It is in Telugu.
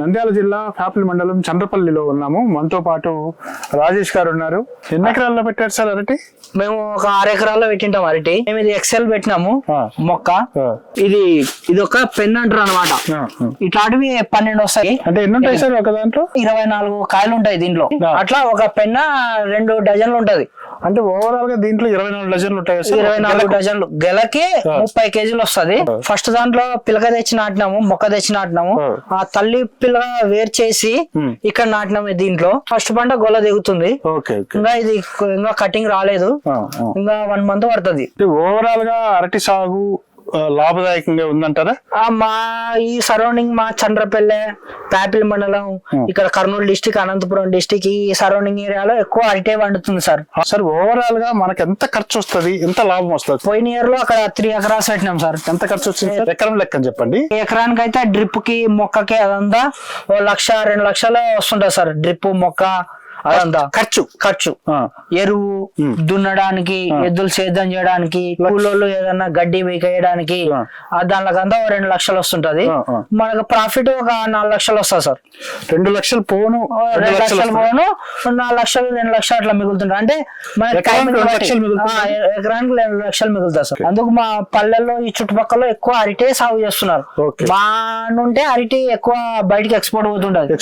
నంద్యాల జిల్లా కాపులి మండలం చంద్రపల్లిలో ఉన్నాము. మనతో పాటు రాజేష్ గారు ఉన్నారు. ఎన్ని ఎకరాల్లో పెట్టారు సార్ అరటి? మేము ఒక ఆరు ఎకరాల్లో పెట్టింటాం అరటి. మేము ఇది ఎక్సెల్ పెట్టినాము. మొక్క. ఇది ఇది ఒక పెన్ అంటారు అనమాట. ఇట్లాంటివి పన్నెండు వస్తాయి. అంటే ఎన్ని ఉంటాయి సార్ ఒక దాంట్లో? ఇరవై నాలుగు కాయలు ఉంటాయి దీంట్లో. అట్లా ఒక పెన్న రెండు డజన్లు ఉంటది. అంటే ఓవరాల్గా దీంట్లో ఇరవై నాలుగు డజన్లు ఉంటాయి ఇరవై నాలుగు డజన్లు. గెలకి. ముప్పై కేజీలు వస్తది. ఫస్ట్ దాంట్లో పిలక తెచ్చి నాటినాము మొక్క తెచ్చి నాటినాము. ఆ. తల్లి పిల్లక వేరు చేసి. ఇక్కడ నాటినాము దీంట్లో. ఫస్ట్ పంట గొల్ల దిగుతుంది. ఇంకా ఇది ఇంకా కటింగ్ రాలేదు. ఇంకా వన్ మంత్ పడుతుంది. ఓవరాల్గా అరటి సాగు లాభదాయకంగా ఉందంటారా? మా ఈ సరౌండింగ్ మా చంద్రపల్లె ప్యాపిల్ మండలం. ఇక్కడ కర్నూలు డిస్టిక్ అనంతపురం డిస్టిక్ ఈ సరౌండింగ్ ఏరియాలో ఎక్కువ అరిటే పండుతుంది సార్. సార్ ఓవరాల్గా మనకి ఎంత ఖర్చు వస్తుంది? ఎంత లాభం వస్తుంది? పోయిన ఇయర్లో అక్కడ త్రీ ఎకరాస్ పెట్టినాం సార్. ఎంత ఖర్చు వచ్చింది సార్? ఎకరం లెక్కని చెప్పండి. ఎకరానికి అయితే డ్రిప్కి మొక్కకి అదంతా ఓ లక్ష రెండు లక్షలు వస్తుంటది సార్. డ్రిప్ మొక్క అదంతా ఖర్చు ఖర్చు. ఎరువు. దున్నడానికి ఎద్దులు సేద్యం చేయడానికి కూలోళ్ళు ఏదన్నా గడ్డి వేయడానికి దానికంతా రెండు లక్షలు వస్తుంటది. మనకు ప్రాఫిట్ ఒక నాలుగు లక్షలు వస్తుంది సార్. రెండు లక్షలు పోను. రెండు లక్షలు పోను నాలుగు లక్షలు రెండు లక్షలు అట్లా మిగులుతుంటాయి అంటే మన ఎకరానికి రెండు. లక్షలు మిగులుతాయి సార్. అందుకు మా పల్లెల్లో ఈ చుట్టుపక్కల ఎక్కువ అరిటే సాగు చేస్తున్నారు. మా నుంటే అరిటి ఎక్కువ బయటికి ఎక్స్పోర్ట్ అవుతుంటది